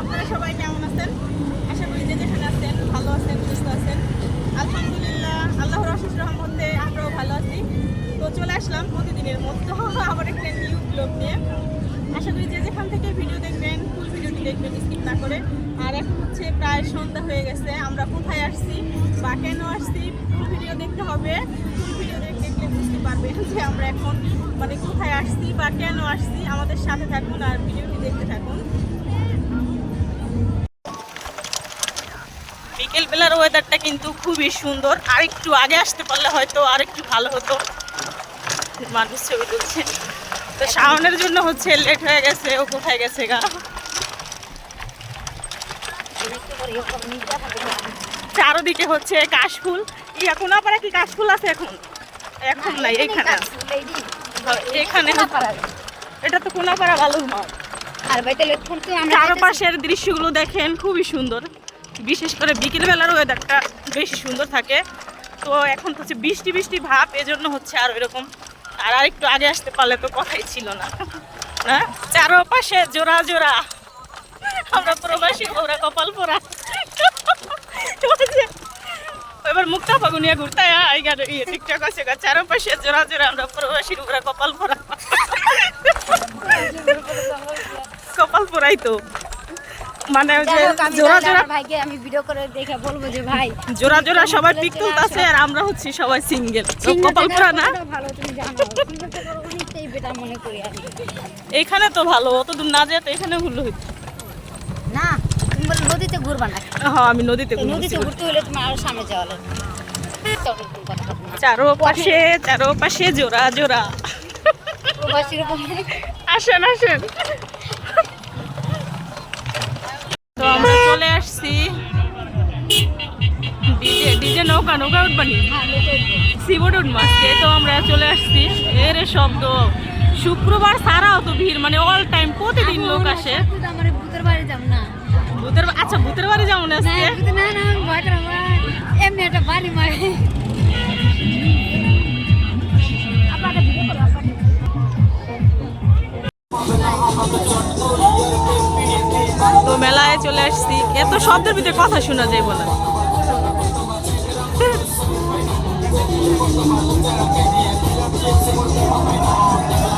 আপনারা সবাই কেমন আছেন? আশা করি যে যেখানে আছেন ভালো আছেন, সুস্থ আছেন। আমরাও ভালো আছি। তো চলে আসলাম প্রতিদিনের আশা করি যে যেখান থেকে ভিডিও দেখবেন ফুল দেখবেন না করে। আর প্রায় সন্ধ্যা হয়ে গেছে, আমরা কোথায় আসছি বা কেন আসছি ফুল ভিডিও দেখতে হবে। ফুল ভিডিও বুঝতে আমরা এখন মানে কোথায় আসছি বা কেন আসছি। আমাদের সাথে থাকুন আর ভিডিওটি দেখতে থাকুন। বেলার ওয়েদারটা কিন্তু খুবই সুন্দর। আর একটু আগে আসতে পারলে হয়তো আর একটু ভালো হতো। মানুষ ছবি তুলছে তো শাওনের জন্য হচ্ছে লেট হয়ে গেছে ও কোথায় গেছে গা? চারোদিকে হচ্ছে কাশফুল। এখন কোনাপাড়া কি কাশফুল আছে এখন? এখন নাই এখানে এখানে এটা তো কোনাপাড়া বালুর মাঠ আর চারপাশের দৃশ্যগুলো দেখেন খুবই সুন্দর। বিশেষ করে বিকেলবেলার ওয়েদারটা বেশি সুন্দর থাকে। তো এখন তো হচ্ছে বৃষ্টি বৃষ্টি ভাব, এজন্য হচ্ছে আর এরকম। আর আরেকটু আগে আসতে পারলে তো কথাই ছিল না। হ্যাঁ চারপাশে জোড়া জোড়া। আমরা প্রবাসী ওরা কপাল পোড়া। এবার মুক্তা ফাগুনিয়া ঘুরতে আই গাড়ি ইয়ে টিকটক আছে চারপাশে জোড়া জোড়া, আমরা প্রবাসীর ওরা কপাল পোড়া। কপাল পোড়াই তো। মানে ওই যে জোড়া জোড়া ভাইকে আমি ভিডিও করে দেখে বলব যে ভাই জোড়া জোড়া সবাই পিক। তুলতেছে আর আমরা হচ্ছি সবাই সিঙ্গেল তো কপাল পোড়া না? ভালো তুমি জানো? বেটার মনে করি আমি। এখানে তো ভালো অত দূর না যেতে এখানে হলো হইতো না তুমি বলে নদীতে ঘুরবা না হ্যাঁ আমি নদীতে এই নদীতে ঘুরতে হলে তোমার আরও সামনে যাওয়া লাগবে। বলো। না। চারোপাশে চারোপাশে জোড়া জোড়া। আসেন আসেন। তো আমরা চলে আসছি। ডিজে ডিজে নৌকা নৌকা উঠবানি? সিবোর্ড উঠবো আজকে। তো আমরা চলে আসছি। এর শব্দ শুক্রবার ছাড়াও তো ভিড় মানে অল টাইম প্রতিদিন লোক আসে। আমার ভূতের বাড়ি যাব না। ভূতের আচ্ছা ভূতের বাড়ি যেমন না আজকে? না না আমি ভয় এমনি একটা বাড়ি মারে। মেলায় চলে আসছি। এত শব্দের ভিতরে কথা শোনা যায় বলে। সন্ধ্যা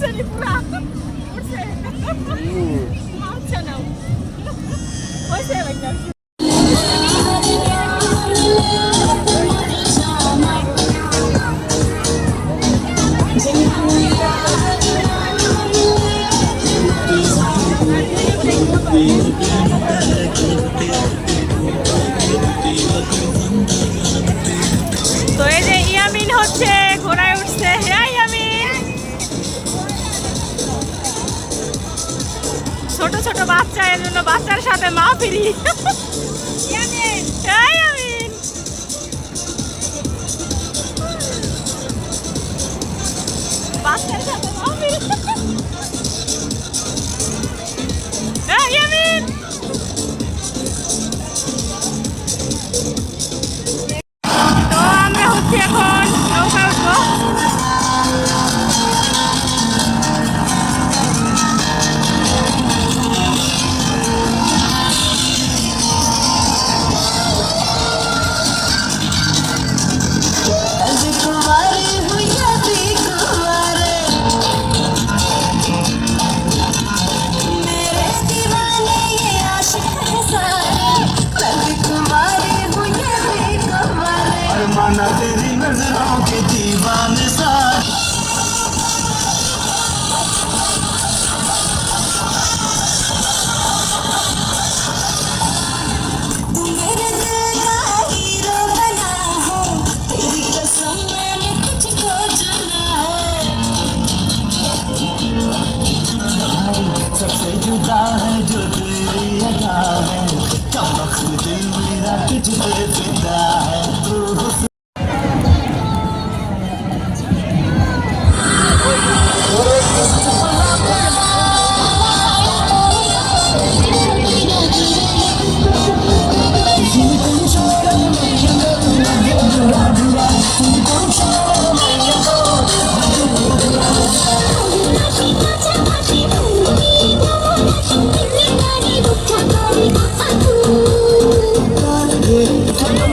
seni bıraktım. Al canım. Hoş geldin. Thank you. ছোট ছোট বাচ্চা এর জন্য বাচ্চার সাথে মা ফিরি। বাচ্চার সাথে जुदा है जो तेरी अदा है कम वक्त दिल मेरा तुझ पे फिदा है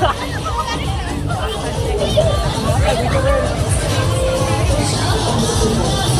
Thank you.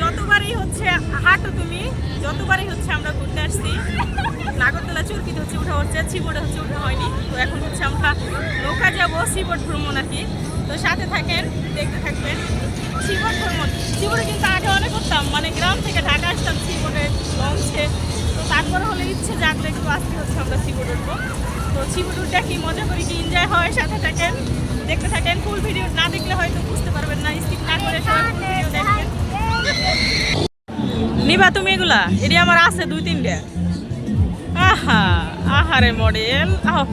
যতবারই হচ্ছে, হাঁটো তুমি, যতবারই হচ্ছে আমরা ঘুরতে আসছি, নাগরদোলা চুরকিতে হচ্ছে উঠা হচ্ছে সিবোর্ডে হচ্ছে উঠা হয়নি। তো এখন হচ্ছে আমরা নৌকা যাব সিবোর্ড ভ্রমণ আর কি। তো সাথে থাকেন, দেখতে থাকবেন সিবোর্ড ভ্রমণ। সিবোর্ডে কিন্তু আগে অনেক করতাম মানে গ্রাম থেকে ঢাকা আসতাম সিবোর্ডে লঞ্চে। তো তারপরে হলে ইচ্ছে জাগলে একটু আসতে হচ্ছে আমরা সিবোর্ড উঠবো। তো সিবোর্ড উঠে কি মজা করি, কি এনজয় হয়, সাথে থাকেন। দেখতে থাকেন ফুল ভিডিও না দেখলে হয়তো বুঝতে পারবেন না স্কিপ না করে সবাই ফুল ভিডিও দেখবেন। নিবা তুমি এগুলা? এটি আমার আছে দুই তিনটে। আহা, আহারে মডেল আহ।